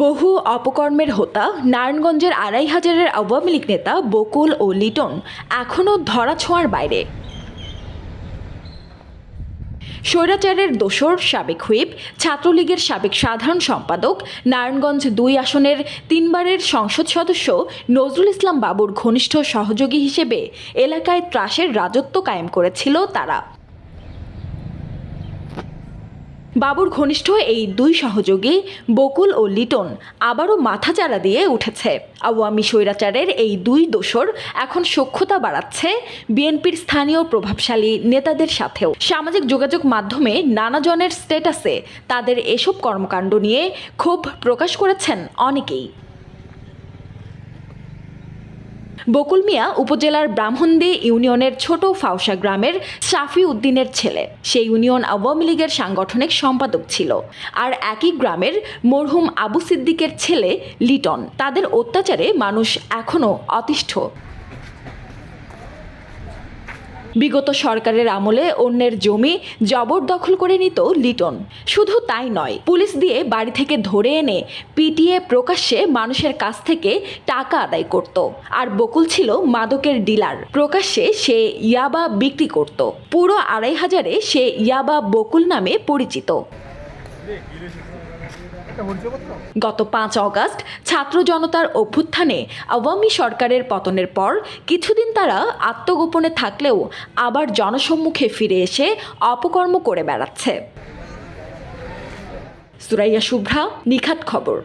বহু অপকর্মের হোতা নারায়ণগঞ্জের আড়াই হাজারের আওয়ামী লীগ নেতা বকুল ও লিটন এখনও ধরাছোঁয়ার বাইরে। স্বৈরাচারের দোসর সাবেক হুইপ, ছাত্রলীগের সাবেক সাধারণ সম্পাদক, নারায়ণগঞ্জ দুই আসনের তিনবারের সংসদ সদস্য নজরুল ইসলাম বাবুর ঘনিষ্ঠ সহযোগী হিসেবে এলাকায় ত্রাসের রাজত্ব কায়েম করেছিল তারা। বাবুর ঘনিষ্ঠ এই দুই সহযোগী, বকুল ও লিটন, আবারও মাথাচাড়া দিয়ে উঠেছে। আওয়ামী স্বৈরাচারের এই দুই দোসর এখন সক্ষতা বাড়াচ্ছে বিএনপির স্থানীয় প্রভাবশালী নেতাদের সাথেও। সামাজিক যোগাযোগ মাধ্যমে নানাজনের স্ট্যাটাসে তাদের এসব কর্মকাণ্ড নিয়ে ক্ষোভ প্রকাশ করেছেন অনেকেই। বকুল মিয়া উপজেলার ব্রাহ্মণদে ইউনিয়নের ছোট ফাউসা গ্রামের সাফি উদ্দিনের ছেলে। সেই ইউনিয়ন আওয়ামী লীগের সাংগঠনিক সম্পাদক ছিল। আর একই গ্রামের মরহুম আবু সিদ্দিকের ছেলে লিটন। তাদের অত্যাচারে মানুষ এখনও অতিষ্ঠ। বিগত সরকারের আমলে অন্যের জমি জবরদখল করে নিত লিটন। শুধু তাই নয়, পুলিশ দিয়ে বাড়ি থেকে ধরে এনে পিটিএ প্রকাশ্যে মানুষের কাছ থেকে টাকা আদায় করত। আর বকুল ছিল মাদকের ডিলার। প্রকাশ্যে সে ইয়াবা বিক্রি করত। পুরো আড়াই হাজারে সে ইয়াবা বকুল নামে পরিচিত। গত পাঁচ অগাস্ট ছাত্র জনতার অভ্যুত্থানে আওয়ামী সরকারের পতনের পর কিছুদিন তারা আত্মগোপনে থাকলেও আবার জনসম্মুখে ফিরে এসে অপকর্ম করে বেড়াচ্ছে। সুরাইয়া শুভ্রা, নিখাত খবর।